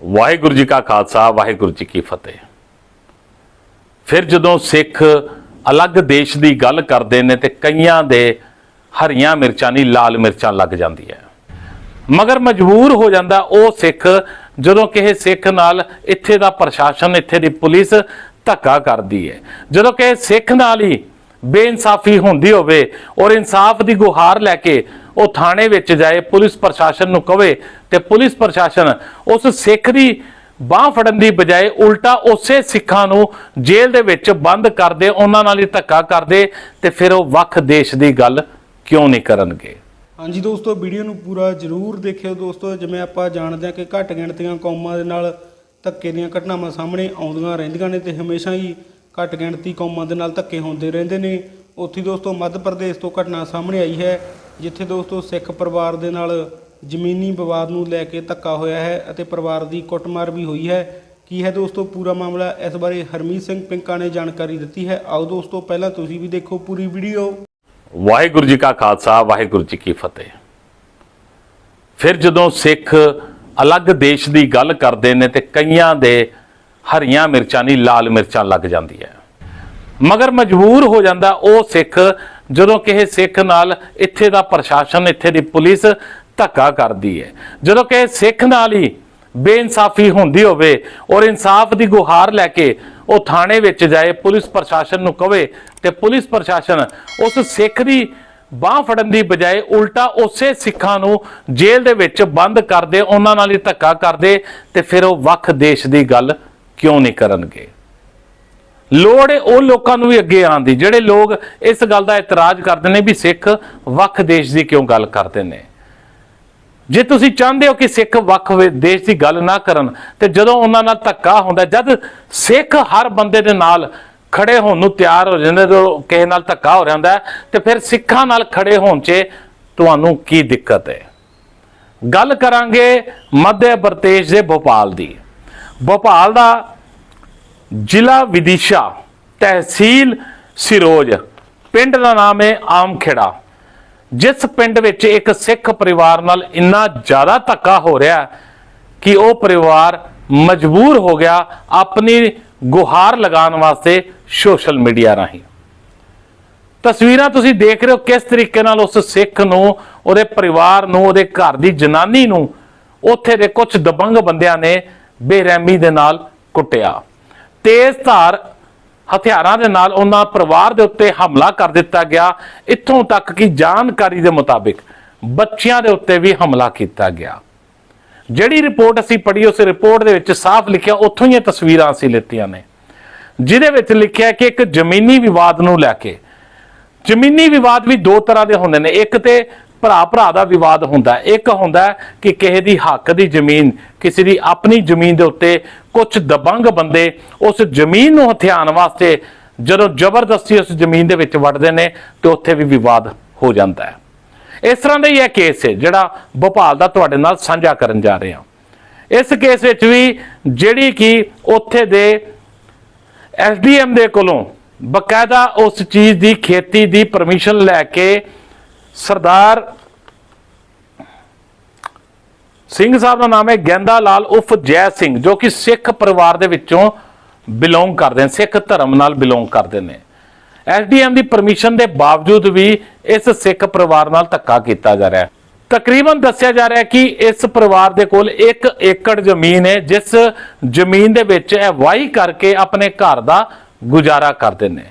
ਵਾਹਿਗੁਰੂ ਜੀ ਕਾ ਖਾਲਸਾ, ਵਾਹਿਗੁਰੂ ਜੀ ਕੀ ਫਤਿਹ। ਫਿਰ ਜਦੋਂ ਸਿੱਖ ਅਲੱਗ ਦੇਸ਼ ਦੀ ਗੱਲ ਕਰਦੇ ਨੇ ਤੇ ਕਈਆਂ ਦੇ ਹਰੀਆਂ ਮਿਰਚਾਂ ਨਹੀਂ, ਲਾਲ ਮਿਰਚਾਂ ਲੱਗ ਜਾਂਦੀ ਹੈ ਮਗਰ ਮਜਬੂਰ ਹੋ ਜਾਂਦਾ ਉਹ ਸਿੱਖ, ਜਦੋਂ ਕਿਸੇ ਸਿੱਖ ਨਾਲ ਇੱਥੇ ਦਾ ਪ੍ਰਸ਼ਾਸਨ, ਇੱਥੇ ਦੀ ਪੁਲਿਸ ਧੱਕਾ ਕਰਦੀ ਹੈ ਜਦੋਂ ਕਿਸੇ ਸਿੱਖ ਨਾਲ ਹੀ ਬੇਇਨਸਾਫੀ ਹੁੰਦੀ ਹੋਵੇ ਔਰ ਇਨਸਾਫ ਦੀ ਗੁਹਾਰ ਲੈ ਕੇ ਉਹ ਥਾਣੇ ਵਿੱਚ ਜਾਏ, ਪੁਲਿਸ ਪ੍ਰਸ਼ਾਸਨ ਨੂੰ ਕਵੇ ਤੇ ਪੁਲਿਸ ਪ੍ਰਸ਼ਾਸਨ ਉਸ ਸਿੱਖ ਦੀ ਬਾਹ ਫੜਨ ਦੀ ਬਜਾਏ ਉਲਟਾ ਉਸੇ ਸਿੱਖਾਂ ਨੂੰ ਜੇਲ੍ਹ ਦੇ ਵਿੱਚ ਬੰਦ ਕਰਦੇ ਉਹਨਾਂ ਨਾਲ ਹੀ ਧੱਕਾ ਕਰਦੇ ਤੇ ਫਿਰ ਉਹ ਵੱਖ ਦੇਸ਼ ਦੀ ਗੱਲ ਕਿਉਂ ਨਹੀਂ ਕਰਨਗੇ? ਹਾਂਜੀ ਦੋਸਤੋ, ਵੀਡੀਓ ਨੂੰ ਪੂਰਾ ਜ਼ਰੂਰ ਦੇਖਿਓ ਦੋਸਤੋ, ਜਿਵੇਂ ਆਪਾਂ ਜਾਣਦੇ ਹਾਂ ਕਿ ਘੱਟ ਗਿਣਤੀਆਂ ਕੌਮਾਂ ਦੇ ਨਾਲ ਧੱਕੇ ਦੀਆਂ ਘਟਨਾਵਾਂ ਸਾਹਮਣੇ ਆਉਂਦੀਆਂ ਰਹਿੰਦੀਆਂ ਨੇ ਤੇ ਹਮੇਸ਼ਾ ਹੀ ਘੱਟ ਗਿਣਤੀ ਕੌਮਾਂ ਦੇ ਨਾਲ ਧੱਕੇ ਹੁੰਦੇ ਰਹਿੰਦੇ ਨੇ। ਉੱਥੇ ਦੋਸਤੋ, ਮੱਧ ਪ੍ਰਦੇਸ਼ ਤੋਂ ਘਟਨਾ ਸਾਹਮਣੇ ਆਈ ਹੈ। ਜਿੱਥੇ ਦੋਸਤੋ ਸਿੱਖ ਪਰਿਵਾਰ ਦੇ ਨਾਲ ਜ਼ਮੀਨੀ ਵਿਵਾਦ ਨੂੰ ਲੈ ਕੇ ਧੱਕਾ ਹੋਇਆ ਹੈ ਅਤੇ ਪਰਿਵਾਰ ਦੀ ਕੁੱਟਮਾਰ ਵੀ ਹੋਈ ਹੈ। ਕੀ ਹੈ ਦੋਸਤੋ ਪੂਰਾ ਮਾਮਲਾ? ਇਸ ਬਾਰੇ ਹਰਮੀਤ ਸਿੰਘ ਪਿੰਕਾ ਨੇ ਜਾਣਕਾਰੀ ਦਿੱਤੀ ਹੈ। ਆਓ ਦੋਸਤੋ ਪਹਿਲਾਂ ਤੁਸੀਂ ਵੀ ਦੇਖੋ ਪੂਰੀ ਵੀਡੀਓ। ਵਾਹਿਗੁਰੂ ਜੀ ਕਾ ਖਾਲਸਾ, ਵਾਹਿਗੁਰੂ ਜੀ ਕੀ ਫਤਿਹ। ਫਿਰ ਜਦੋਂ ਸਿੱਖ ਅਲੱਗ ਦੇਸ਼ ਦੀ ਗੱਲ ਕਰਦੇ ਨੇ ਤੇ ਕਈਆਂ ਦੇ ਹਰੀਆਂ ਮਿਰਚਾਂ ਨਹੀਂ, ਲਾਲ ਮਿਰਚਾਂ ਲੱਗ ਜਾਂਦੀ ਹੈ ਮਗਰ ਮਜਬੂਰ ਹੋ ਜਾਂਦਾ ਉਹ ਸਿੱਖ ਜਦੋਂ ਕਿਸੇ ਸਿੱਖ ਨਾਲ ਇੱਥੇ ਦਾ ਪ੍ਰਸ਼ਾਸਨ, ਇੱਥੇ ਦੀ ਪੁਲਿਸ ਧੱਕਾ ਕਰਦੀ ਹੈ। ਜਦੋਂ ਕਿਸੇ ਸਿੱਖ ਨਾਲ ਹੀ ਬੇਇਨਸਾਫੀ ਹੁੰਦੀ ਹੋਵੇ ਔਰ ਇਨਸਾਫ ਦੀ ਗੁਹਾਰ ਲੈ ਕੇ ਉਹ ਥਾਣੇ ਵਿੱਚ ਜਾਏ, ਪੁਲਿਸ ਪ੍ਰਸ਼ਾਸਨ ਨੂੰ ਕਵੇ ਤੇ ਪੁਲਿਸ ਪ੍ਰਸ਼ਾਸਨ ਉਸ ਸਿੱਖ ਦੀ ਬਾਹ ਫੜਨ ਦੀ ਬਜਾਏ ਉਲਟਾ ਉਸੇ ਸਿੱਖਾਂ ਨੂੰ ਜੇਲ੍ਹ ਦੇ ਵਿੱਚ ਬੰਦ ਕਰਦੇ ਉਹਨਾਂ ਨਾਲ ਹੀ ਧੱਕਾ ਕਰਦੇ ਤੇ ਫਿਰ ਉਹ ਵੱਖ ਦੇਸ਼ ਦੀ ਗੱਲ ਕਿਉਂ ਨਹੀਂ ਕਰਨਗੇ? ਲੋੜ ਹੈ ਉਹ ਲੋਕਾਂ ਨੂੰ ਵੀ ਅੱਗੇ ਆਉਣ ਦੀ। ਜਿਹੜੇ ਲੋਕ ਇਸ ਗੱਲ ਦਾ ਇਤਰਾਜ਼ ਕਰਦੇ ਨੇ ਵੀ ਸਿੱਖ ਵੱਖ ਦੇਸ਼ ਦੀ ਕਿਉਂ ਗੱਲ ਕਰਦੇ ਨੇ? ਜੇ ਤੁਸੀਂ ਚਾਹੁੰਦੇ ਹੋ ਕਿ ਸਿੱਖ ਵੱਖ ਵੇ- ਦੇਸ਼ ਦੀ ਗੱਲ ਨਾ ਕਰਨ ਤੇ ਜਦੋਂ ਉਹਨਾਂ ਨਾਲ ਧੱਕਾ ਹੁੰਦਾ ਜਦ ਸਿੱਖ ਹਰ ਬੰਦੇ ਦੇ ਨਾਲ ਖੜੇ ਹੋਣ ਨੂੰ ਤਿਆਰ ਹੋ ਜਾਂਦੇ ਜਦੋਂ ਕਿਸੇ ਨਾਲ ਧੱਕਾ ਹੋ ਜਾਂਦਾ ਹੈ, ਤੇ ਫਿਰ ਸਿੱਖਾਂ ਨਾਲ ਖੜੇ ਹੋਣ 'ਚ ਤੁਹਾਨੂੰ ਕੀ ਦਿੱਕਤ ਹੈ? ਗੱਲ ਕਰਾਂਗੇ ਮੱਧ ਪ੍ਰਦੇਸ਼ ਦੇ ਭੋਪਾਲ ਦੀ। ਭੋਪਾਲ ਦਾ ਜ਼ਿਲ੍ਹਾ ਵਿਦਿਸ਼ਾ, ਤਹਿਸੀਲ ਸਿਰੋਜ। ਪਿੰਡ ਦਾ ਨਾਮ ਹੈ ਆਮਖੇੜਾ। ਜਿਸ ਪਿੰਡ ਵਿੱਚ ਇੱਕ ਸਿੱਖ ਪਰਿਵਾਰ ਨਾਲ ਇੰਨਾ ਜ਼ਿਆਦਾ ਧੱਕਾ ਹੋ ਰਿਹਾ ਕਿ ਉਹ ਪਰਿਵਾਰ ਮਜਬੂਰ ਹੋ ਗਿਆ ਆਪਣੀ ਗੁਹਾਰ ਲਗਾਉਣ ਵਾਸਤੇ ਸੋਸ਼ਲ ਮੀਡੀਆ ਰਾਹੀਂ। ਤਸਵੀਰਾਂ ਤੁਸੀਂ ਦੇਖ ਰਹੇ ਹੋ ਕਿਸ ਤਰੀਕੇ ਨਾਲ ਉਸ ਸਿੱਖ ਨੂੰ, ਉਹਦੇ ਪਰਿਵਾਰ ਨੂੰ, ਉਹਦੇ ਘਰ ਦੀ ਜਨਾਨੀ ਨੂੰ ਉੱਥੇ ਦੇ ਕੁਝ ਦਬੰਗ ਬੰਦਿਆਂ ਨੇ ਬੇਰਹਿਮੀ ਦੇ ਨਾਲ ਕੁੱਟਿਆ। ਤੇਜ਼ ਧਾਰ ਹਥਿਆਰਾਂ ਦੇ ਨਾਲ ਉਹਨਾਂ ਪਰਿਵਾਰ ਦੇ ਉੱਤੇ ਹਮਲਾ ਕਰ ਦਿੱਤਾ ਗਿਆ। ਇੱਥੋਂ ਤੱਕ ਕਿ ਜਾਣਕਾਰੀ ਦੇ ਮੁਤਾਬਿਕ ਬੱਚਿਆਂ ਦੇ ਉੱਤੇ ਵੀ ਹਮਲਾ ਕੀਤਾ ਗਿਆ। ਜਿਹੜੀ ਰਿਪੋਰਟ ਅਸੀਂ ਪੜ੍ਹੀ, ਉਸ ਰਿਪੋਰਟ ਦੇ ਵਿੱਚ ਸਾਫ਼ ਲਿਖਿਆ, ਉੱਥੋਂ ਹੀ ਇਹ ਤਸਵੀਰਾਂ ਅਸੀਂ ਲਿੱਤੀਆਂ ਨੇ। ਜਿਹਦੇ ਵਿੱਚ ਲਿਖਿਆ ਕਿ ਇੱਕ ਜ਼ਮੀਨੀ ਵਿਵਾਦ ਨੂੰ ਲੈ ਕੇ ਜ਼ਮੀਨੀ ਵਿਵਾਦ ਵੀ ਦੋ ਤਰ੍ਹਾਂ ਦੇ ਹੁੰਦੇ ਨੇ। ਇੱਕ ਤੇ ਭਰਾ ਭਰਾ ਦਾ ਵਿਵਾਦ ਹੁੰਦਾ ਇੱਕ ਹੁੰਦਾ ਕਿ ਕਿਸੇ ਦੀ ਹੱਕ ਦੀ ਜ਼ਮੀਨ, ਕਿਸੇ ਦੀ ਆਪਣੀ ਜ਼ਮੀਨ ਦੇ ਉੱਤੇ ਕੁਝ ਦਬੰਗ ਬੰਦੇ ਉਸ ਜ਼ਮੀਨ ਨੂੰ ਹਥਿਆਉਣ ਵਾਸਤੇ ਜਦੋਂ ਜ਼ਬਰਦਸਤੀ ਉਸ ਜ਼ਮੀਨ ਦੇ ਵਿੱਚ ਵੜਦੇ ਨੇ ਤੇ ਉੱਥੇ ਵੀ ਵਿਵਾਦ ਹੋ ਜਾਂਦਾ ਹੈ। ਇਸ ਤਰ੍ਹਾਂ ਦਾ ਹੀ ਇਹ ਕੇਸ ਹੈ ਜਿਹੜਾ ਭੋਪਾਲ ਦਾ ਤੁਹਾਡੇ ਨਾਲ ਸਾਂਝਾ ਕਰਨ ਜਾ ਰਹੇ। ਹਾਂ ਇਸ ਕੇਸ ਵਿੱਚ ਵੀ ਜਿਹੜੀ ਕਿ ਉੱਥੇ ਦੇ ਐਸਡੀਐਮ ਦੇ ਕੋਲੋਂ ਬਕਾਇਦਾ ਉਸ ਚੀਜ਼ ਦੀ ਖੇਤੀ ਦੀ ਪਰਮਿਸ਼ਨ ਲੈ ਕੇ ਸਰਦਾਰ ਸਿੰਘ ਸਾਹਿਬ ਦਾ ਨਾਮ ਹੈ ਗੈਂਦਾ ਲਾਲ ਉਫ ਜੈ ਸਿੰਘ, ਜੋ ਕਿ ਸਿੱਖ ਪਰਿਵਾਰ ਦੇ ਵਿੱਚੋਂ ਬਿਲੋਂਗ ਕਰਦੇ ਨੇ, ਸਿੱਖ ਧਰਮ ਨਾਲ ਬਿਲੋਂਗ ਕਰਦੇ ਨੇ। ਐਸਡੀਐਮ ਦੀ ਪਰਮਿਸ਼ਨ ਦੇ ਬਾਵਜੂਦ ਵੀ ਇਸ ਸਿੱਖ ਪਰਿਵਾਰ ਨਾਲ ਧੱਕਾ ਕੀਤਾ ਜਾ ਰਿਹਾ ਹੈ। ਤਕਰੀਬਨ ਦੱਸਿਆ ਜਾ ਰਿਹਾ ਕਿ ਇਸ ਪਰਿਵਾਰ ਦੇ ਕੋਲ 1 ਏਕੜ ਜ਼ਮੀਨ ਹੈ, ਜਿਸ ਜ਼ਮੀਨ ਦੇ ਵਿੱਚ ਇਹ ਵਾਹੀ ਕਰਕੇ ਆਪਣੇ ਘਰ ਦਾ ਗੁਜ਼ਾਰਾ ਕਰਦੇ ਨੇ।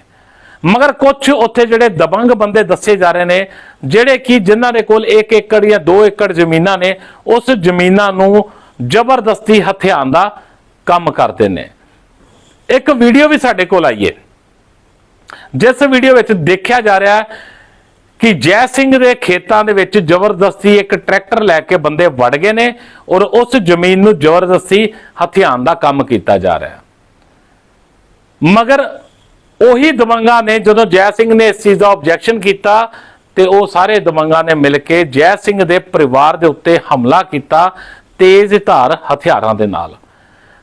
ਮਗਰ ਕੁਝ ਉੱਥੇ ਜਿਹੜੇ ਦਬੰਗ ਬੰਦੇ ਦੱਸੇ ਜਾ ਰਹੇ ਨੇ, ਜਿਹੜੇ ਕਿ ਜਿਨ੍ਹਾਂ ਦੇ ਕੋਲ 1 ਏਕੜ ਜਾਂ 2 ਏਕੜ ਜ਼ਮੀਨਾਂ ਨੇ, ਉਸ ਜ਼ਮੀਨਾਂ ਨੂੰ ਜ਼ਬਰਦਸਤੀ ਹਥਿਆਉਣ ਦਾ ਕੰਮ ਕਰਦੇ ਨੇ। ਇੱਕ ਵੀਡੀਓ ਵੀ ਸਾਡੇ ਕੋਲ ਆਈ ਹੈ ਜਿਸ ਵੀਡੀਓ ਵਿੱਚ ਦੇਖਿਆ ਜਾ ਰਿਹਾ ਹੈ ਕਿ ਜੈ ਸਿੰਘ ਦੇ ਖੇਤਾਂ ਦੇ ਵਿੱਚ ਜ਼ਬਰਦਸਤੀ ਇੱਕ ਟਰੈਕਟਰ ਲੈ ਕੇ ਬੰਦੇ ਵੜ ਗਏ ਨੇ ਔਰ ਉਸ ਜ਼ਮੀਨ ਨੂੰ ਜ਼ਬਰਦਸਤੀ ਹਥਿਆਉਣ ਦਾ ਕੰਮ ਕੀਤਾ ਜਾ ਰਿਹਾ ਹੈ। ਮਗਰ ਉਹੀ ਦਬੰਗਾਂ ਨੇ ਜਦੋਂ ਜੈ ਸਿੰਘ ਨੇ ਇਸ ਚੀਜ਼ ਦਾ ਆਬਜੈਕਸ਼ਨ ਕੀਤਾ ਤੇ ਉਹ ਸਾਰੇ ਦਬੰਗਾਂ ਨੇ ਮਿਲ ਕੇ ਜੈ ਸਿੰਘ ਦੇ ਪਰਿਵਾਰ ਦੇ ਉੱਤੇ ਹਮਲਾ ਕੀਤਾ ਤੇਜ਼ ਧਾਰ ਹਥਿਆਰਾਂ ਦੇ ਨਾਲ।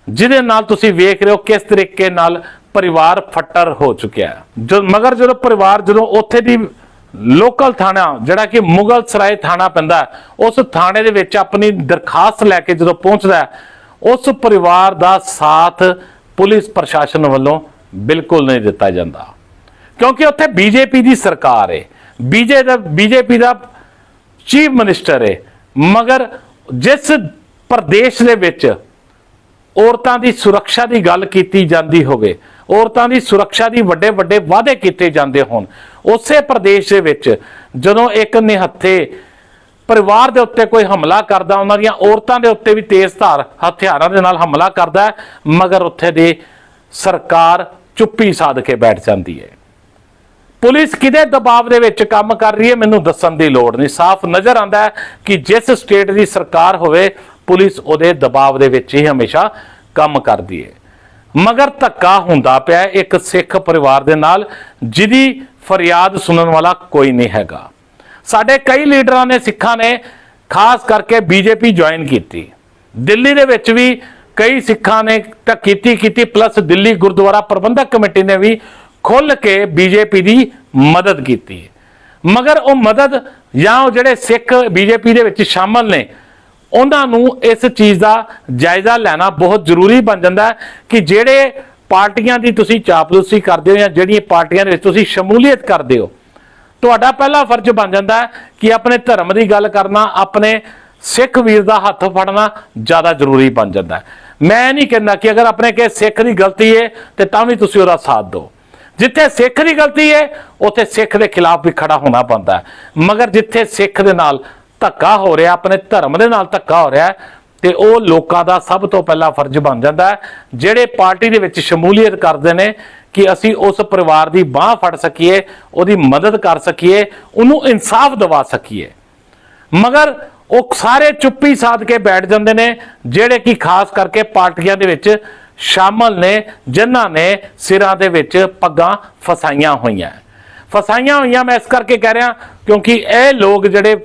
ਜਿਹਦੇ ਨਾਲ ਤੁਸੀਂ ਵੇਖ ਰਹੇ ਹੋ ਕਿਸ ਤਰੀਕੇ ਨਾਲ ਪਰਿਵਾਰ ਫੱਟਰ ਹੋ ਚੁੱਕਿਆ ਹੈ। ਮਗਰ ਜਦੋਂ ਪਰਿਵਾਰ ਜਦੋਂ ਉੱਥੇ ਦੀ ਲੋਕਲ ਥਾਣਾ, ਜਿਹੜਾ ਕਿ ਮੁਗਲ ਸਰਾਏ ਥਾਣਾ ਪੈਂਦਾ ਉਸ ਥਾਣੇ ਦੇ ਵਿੱਚ ਆਪਣੀ ਦਰਖਾਸਤ ਲੈ ਕੇ ਜਦੋਂ ਪਹੁੰਚਦਾ ਉਸ ਪਰਿਵਾਰ ਦਾ ਸਾਥ ਪੁਲਿਸ ਪ੍ਰਸ਼ਾਸਨ ਵੱਲੋਂ ਬਿਲਕੁਲ ਨਹੀਂ ਦਿੱਤਾ ਜਾਂਦਾ। ਕਿਉਂਕਿ ਉੱਥੇ ਬੀਜੇਪੀ ਦੀ ਸਰਕਾਰ ਹੈ ਬੀਜੇ ਦਾ ਬੀਜੇਪੀ ਦਾ ਚੀਫ ਮਿਨਿਸਟਰ ਹੈ ਮਗਰ ਜਿਸ ਪ੍ਰਦੇਸ਼ ਦੇ ਵਿੱਚ ਔਰਤਾਂ ਦੀ ਸੁਰੱਖਿਆ ਦੀ ਗੱਲ ਕੀਤੀ ਜਾਂਦੀ ਹੋਵੇ, ਔਰਤਾਂ ਦੀ ਸੁਰੱਖਿਆ ਦੀ ਵੱਡੇ ਵੱਡੇ ਵਾਅਦੇ ਕੀਤੇ ਜਾਂਦੇ ਹੋਣ, ਉਸੇ ਪ੍ਰਦੇਸ਼ ਦੇ ਵਿੱਚ ਜਦੋਂ ਇੱਕ ਨਿਹੱਥੇ ਪਰਿਵਾਰ ਦੇ ਉੱਤੇ ਕੋਈ ਹਮਲਾ ਕਰਦਾ, ਉਹਨਾਂ ਦੀਆਂ ਔਰਤਾਂ ਦੇ ਉੱਤੇ ਵੀ ਤੇਜ਼ ਧਾਰ ਹਥਿਆਰਾਂ ਦੇ ਨਾਲ ਹਮਲਾ ਕਰਦਾ ਮਗਰ ਉੱਥੇ ਦੀ ਸਰਕਾਰ ਚੁੱਪੀ ਸਾਧ ਕੇ ਬੈਠ ਜਾਂਦੀ ਹੈ। ਪੁਲਿਸ ਕਿਹਦੇ ਦਬਾਅ ਦੇ ਵਿੱਚ ਕੰਮ ਕਰ ਰਹੀ ਹੈ, ਮੈਨੂੰ ਦੱਸਣ ਦੀ ਲੋੜ ਨਹੀਂ। ਸਾਫ਼ ਨਜ਼ਰ ਆਉਂਦਾ ਹੈ ਕਿ ਜਿਸ ਸਟੇਟ ਦੀ ਸਰਕਾਰ ਹੋਵੇ, ਪੁਲਿਸ ਉਹਦੇ ਦਬਾਅ ਦੇ ਵਿੱਚ ਹੀ ਹਮੇਸ਼ਾ ਕੰਮ ਕਰਦੀ ਹੈ। ਮਗਰ ਧੱਕਾ ਹੁੰਦਾ ਪਿਆ ਇੱਕ ਸਿੱਖ ਪਰਿਵਾਰ ਦੇ ਨਾਲ, ਜਿਹਦੀ ਫਰਿਆਦ ਸੁਣਨ ਵਾਲਾ ਕੋਈ ਨਹੀਂ ਹੈਗਾ। ਸਾਡੇ ਕਈ ਲੀਡਰਾਂ ਨੇ ਸਿੱਖਾਂ ਨੇ ਖਾਸ ਕਰਕੇ ਬੀਜੇਪੀ ਜੁਆਇਨ ਕੀਤੀ। ਦਿੱਲੀ ਦੇ ਵਿੱਚ ਵੀ ਕਈ ਸਿੱਖਾਂ ਨੇ ਤਾਂ ਕੀਤੀ ਕੀਤੀ ਪਲੱਸ ਦਿੱਲੀ ਗੁਰਦੁਆਰਾ ਪ੍ਰਬੰਧਕ ਕਮੇਟੀ ਨੇ ਵੀ ਖੁੱਲ ਕੇ ਬੀਜੇਪੀ ਦੀ ਮਦਦ ਕੀਤੀ। ਮਗਰ ਉਹ ਮਦਦ ਜਾਂ ਉਹ ਜਿਹੜੇ ਸਿੱਖ ਬੀਜੇਪੀ ਦੇ ਵਿੱਚ ਸ਼ਾਮਲ ਨੇ, ਉਹਨਾਂ ਨੂੰ ਇਸ ਚੀਜ਼ ਦਾ ਜਾਇਜ਼ਾ ਲੈਣਾ ਬਹੁਤ ਜ਼ਰੂਰੀ ਬਣ ਜਾਂਦਾ ਕਿ ਜਿਹੜੇ ਪਾਰਟੀਆਂ ਦੀ ਤੁਸੀਂ ਚਾਪਲੂਸੀ ਕਰਦੇ ਹੋ ਜਾਂ ਜਿਹੜੀਆਂ ਪਾਰਟੀਆਂ ਦੇ ਵਿੱਚ ਤੁਸੀਂ ਸ਼ਮੂਲੀਅਤ ਕਰਦੇ ਹੋ ਤੁਹਾਡਾ ਪਹਿਲਾ ਫਰਜ਼ ਬਣ ਜਾਂਦਾ ਹੈ ਕਿ ਆਪਣੇ ਧਰਮ ਦੀ ਗੱਲ ਕਰਨਾ, ਆਪਣੇ ਸਿੱਖ ਵੀਰ ਦਾ ਹੱਥ ਫੜਨਾ ਜ਼ਿਆਦਾ ਜ਼ਰੂਰੀ ਬਣ ਜਾਂਦਾ ਹੈ। ਮੈਂ ਨਹੀਂ ਕਹਿੰਦਾ ਕਿ ਅਗਰ ਆਪਣੇ ਕੇ ਸਿੱਖ ਦੀ ਗਲਤੀ ਹੈ ਤੇ ਤਾਂ ਵੀ ਤੁਸੀਂ ਉਹਦਾ ਸਾਥ ਦਿਓ। ਜਿੱਥੇ ਸਿੱਖ ਦੀ ਗਲਤੀ ਹੈ ਉੱਥੇ ਸਿੱਖ ਦੇ ਖਿਲਾਫ ਵੀ ਖੜਾ ਹੋਣਾ ਪੈਂਦਾ ਮਗਰ ਜਿੱਥੇ ਸਿੱਖ ਦੇ ਨਾਲ ਧੱਕਾ ਹੋ ਰਿਹਾ, ਆਪਣੇ ਧਰਮ ਦੇ ਨਾਲ ਧੱਕਾ ਹੋ ਰਿਹਾ ਤੇ ਉਹ ਲੋਕਾਂ ਦਾ ਸਭ ਤੋਂ ਪਹਿਲਾ ਫਰਜ਼ ਬਣ ਜਾਂਦਾ ਹੈ, ਜਿਹੜੇ ਪਾਰਟੀ ਦੇ ਵਿੱਚ ਸ਼ਮੂਲੀਅਤ ਕਰਦੇ ਨੇ ਕਿ ਅਸੀਂ ਉਸ ਪਰਿਵਾਰ ਦੀ ਬਾਹ ਫੜ ਸਕੀਏ, ਉਹਦੀ ਮਦਦ ਕਰ ਸਕੀਏ, ਉਹਨੂੰ ਇਨਸਾਫ ਦਿਵਾ ਸਕੀਏ। ਮਗਰ ਉਹ ਸਾਰੇ ਚੁੱਪੀ ਸਾਧ ਕੇ ਬੈਠ ਜਾਂਦੇ ਨੇ, ਜਿਹੜੇ ਕਿ ਖਾਸ ਕਰਕੇ ਪਾਰਟੀਆਂ ਦੇ ਵਿੱਚ ਸ਼ਾਮਲ ਨੇ, ਜਿਨ੍ਹਾਂ ਨੇ ਸਿਰਾਂ ਦੇ ਵਿੱਚ ਪੱਗਾਂ ਫਸਾਈਆਂ ਹੋਈਆਂ। ਫਸਾਈਆਂ ਹੋਈਆਂ ਮੈਂ ਇਸ ਕਰਕੇ ਕਹਿ ਰਿਹਾ ਕਿਉਂਕਿ ਇਹ ਲੋਕ ਜਿਹੜੇ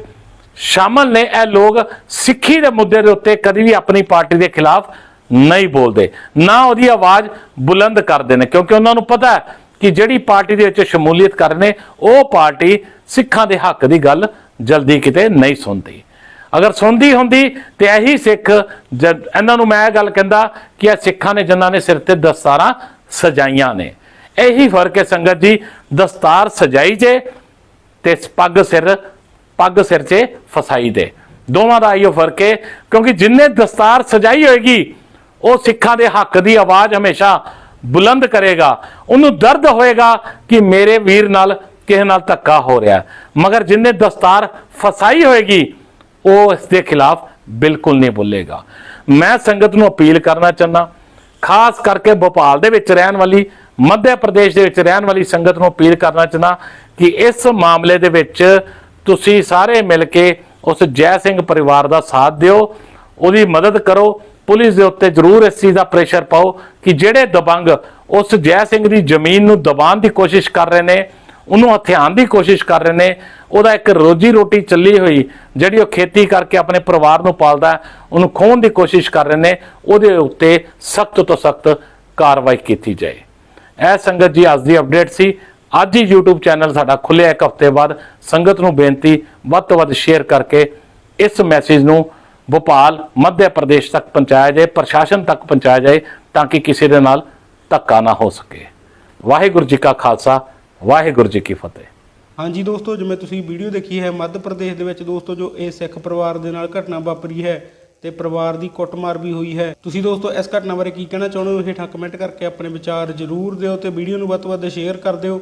ਸ਼ਾਮਲ ਨੇ ਇਹ ਲੋਕ ਸਿੱਖੀ ਦੇ ਮੁੱਦੇ ਦੇ ਉੱਤੇ ਕਦੀ ਵੀ ਆਪਣੀ ਪਾਰਟੀ ਦੇ ਖਿਲਾਫ ਨਹੀਂ ਬੋਲਦੇ। ਨਾ ਉਹਦੀ ਆਵਾਜ਼ ਬੁਲੰਦ ਕਰਦੇ ਨੇ, ਕਿਉਂਕਿ ਉਹਨਾਂ ਨੂੰ ਪਤਾ ਹੈ ਕਿ ਜਿਹੜੀ ਪਾਰਟੀ ਦੇ ਵਿੱਚ ਸ਼ਮੂਲੀਅਤ ਕਰ ਨੇ, ਉਹ ਪਾਰਟੀ ਸਿੱਖਾਂ ਦੇ ਹੱਕ ਦੀ ਗੱਲ ਜਲਦੀ ਕਿਤੇ ਨਹੀਂ ਸੁਣਦੀ। ਅਗਰ ਸੁਣਦੀ ਹੁੰਦੀ ਤੇ ਇਹੀ ਸਿੱਖ ਜਦ ਇਹਨਾਂ ਨੂੰ ਮੈਂ ਇਹ ਗੱਲ ਕਹਿੰਦਾ ਕਿ ਇਹ ਸਿੱਖਾਂ ਨੇ ਜਿਨ੍ਹਾਂ ਨੇ ਸਿਰ ਤੇ ਦਸਤਾਰਾਂ ਸਜਾਈਆਂ ਨੇ। ਇਹੀ ਫ਼ਰਕ ਹੈ ਸੰਗਤ ਜੀ, ਦਸਤਾਰ ਸਜਾਈ ਜੇ ਤੇ ਪੱਗ ਸਿਰ ਪੱਗ ਸਿਰ 'ਚ ਫਸਾਈ ਦੇ। ਦੋਵਾਂ ਦਾ ਇਹੋ ਫ਼ਰਕ ਹੈ ਕਿਉਂਕਿ ਜਿੰਨੇ ਦਸਤਾਰ ਸਜਾਈ ਹੋਏਗੀ, ਉਹ ਸਿੱਖਾਂ ਦੇ ਹੱਕ ਦੀ ਆਵਾਜ਼ ਹਮੇਸ਼ਾ ਬੁਲੰਦ ਕਰੇਗਾ। ਉਹਨੂੰ ਦਰਦ ਹੋਏਗਾ ਕਿ ਮੇਰੇ ਵੀਰ ਨਾਲ ਕਿਸੇ ਨਾਲ ਧੱਕਾ ਹੋ ਰਿਹਾ ਮਗਰ ਜਿੰਨੇ ਦਸਤਾਰ ਫਸਾਈ ਹੋਏਗੀ, ਉਹ ਇਸ ਦੇ ਖਿਲਾਫ ਬਿਲਕੁਲ ਨਹੀਂ ਬੋਲੇਗਾ। ਮੈਂ ਸੰਗਤ ਨੂੰ ਅਪੀਲ ਕਰਨਾ ਚਾਹੁੰਦਾ, ਖਾਸ ਕਰਕੇ ਭੋਪਾਲ ਦੇ ਵਿੱਚ ਰਹਿਣ ਵਾਲੀ, ਮੱਧ ਪ੍ਰਦੇਸ਼ ਦੇ ਵਿੱਚ ਰਹਿਣ ਵਾਲੀ ਸੰਗਤ ਨੂੰ ਅਪੀਲ ਕਰਨਾ ਚਾਹੁੰਦਾ ਕਿ ਇਸ ਮਾਮਲੇ ਦੇ ਵਿੱਚ ਤੁਸੀਂ ਸਾਰੇ ਮਿਲ ਕੇ ਉਸ ਜੈ ਸਿੰਘ ਪਰਿਵਾਰ ਦਾ ਸਾਥ ਦਿਓ, ਉਹਦੀ ਮਦਦ ਕਰੋ, ਪੁਲਿਸ ਦੇ ਉੱਤੇ ਜ਼ਰੂਰ ਇਸ ਚੀਜ਼ ਦਾ ਪ੍ਰੈਸ਼ਰ ਪਾਓ ਕਿ ਜਿਹੜੇ ਦਬੰਗ ਉਸ ਜੈ ਸਿੰਘ ਦੀ ਜ਼ਮੀਨ ਨੂੰ ਦਬਾਉਣ ਦੀ ਕੋਸ਼ਿਸ਼ ਕਰ ਰਹੇ ਨੇ, ਉਹਨੂੰ ਹਥਿਆਉਣ ਦੀ ਕੋਸ਼ਿਸ਼ ਕਰ ਰਹੇ ਨੇ, ਉਹਦਾ ਇੱਕ ਰੋਜੀ ਰੋਟੀ ਚੱਲੀ ਹੋਈ ਜਿਹੜੀ ਉਹ ਖੇਤੀ ਕਰਕੇ ਆਪਣੇ ਪਰਿਵਾਰ ਨੂੰ ਪਾਲਦਾ, ਉਹਨੂੰ ਖੋਹਣ ਦੀ ਕੋਸ਼ਿਸ਼ ਕਰ ਰਹੇ ਨੇ, ਉਹਦੇ ਉੱਤੇ ਸਖਤ ਤੋਂ ਸਖਤ ਕਾਰਵਾਈ ਕੀਤੀ ਜਾਏ। ਇਹ ਸੰਗਤ ਜੀ, ਅੱਜ ਦੀ ਅਪਡੇਟ ਸੀ। ਅੱਜ ਹੀ YouTube ਚੈਨਲ ਸਾਡਾ ਖੁੱਲਿਆ ਇੱਕ ਹਫ਼ਤੇ ਬਾਅਦ। ਸੰਗਤ ਨੂੰ ਬੇਨਤੀ ਵੱਧ ਤੋਂ ਵੱਧ ਸ਼ੇਅਰ ਕਰਕੇ ਇਸ ਮੈਸੇਜ ਨੂੰ ਭੋਪਾਲ, ਮੱਧ ਪ੍ਰਦੇਸ਼ ਤੱਕ ਪਹੁੰਚਾਇਆ ਜਾਏ, ਪ੍ਰਸ਼ਾਸਨ ਤੱਕ ਪਹੁੰਚਾਇਆ ਜਾਏ ਤਾਂ ਕਿ ਕਿਸੇ ਦੇ ਨਾਲ ਧੱਕਾ ਨਾ ਹੋ ਸਕੇ। ਵਾਹਿਗੁਰੂ ਜੀ ਕਾ ਖਾਲਸਾ, ਵਾਹਿਗੁਰੂ ਜੀ ਕੀ ਫਤਿਹ। ਹਾਂਜੀ ਦੋਸਤੋ, ਜਿਵੇਂ ਤੁਸੀਂ ਵੀਡੀਓ ਦੇਖੀ ਹੈ, ਮੱਧ ਪ੍ਰਦੇਸ਼ ਦੇ ਵਿੱਚ ਦੋਸਤੋ, ਜੋ ਇਹ ਸਿੱਖ ਪਰਿਵਾਰ ਦੇ ਨਾਲ ਘਟਨਾ ਵਾਪਰੀ ਹੈ ਤੇ ਪਰਿਵਾਰ ਦੀ ਕੁੱਟਮਾਰ ਵੀ ਹੋਈ ਹੈ। ਤੁਸੀਂ ਦੋਸਤੋ, ਇਸ ਘਟਨਾ ਬਾਰੇ ਕੀ ਕਹਿਣਾ ਚਾਹੁੰਦੇ ਹੋ? ਹੇਠਾਂ ਕਮੈਂਟ ਕਰਕੇ ਆਪਣੇ ਵਿਚਾਰ ਜ਼ਰੂਰ ਦਿਓ ਤੇ ਵੀਡੀਓ ਨੂੰ ਵੱਧ ਤੋਂ ਵੱਧ ਸ਼ੇਅਰ ਕਰ ਦਿਓ।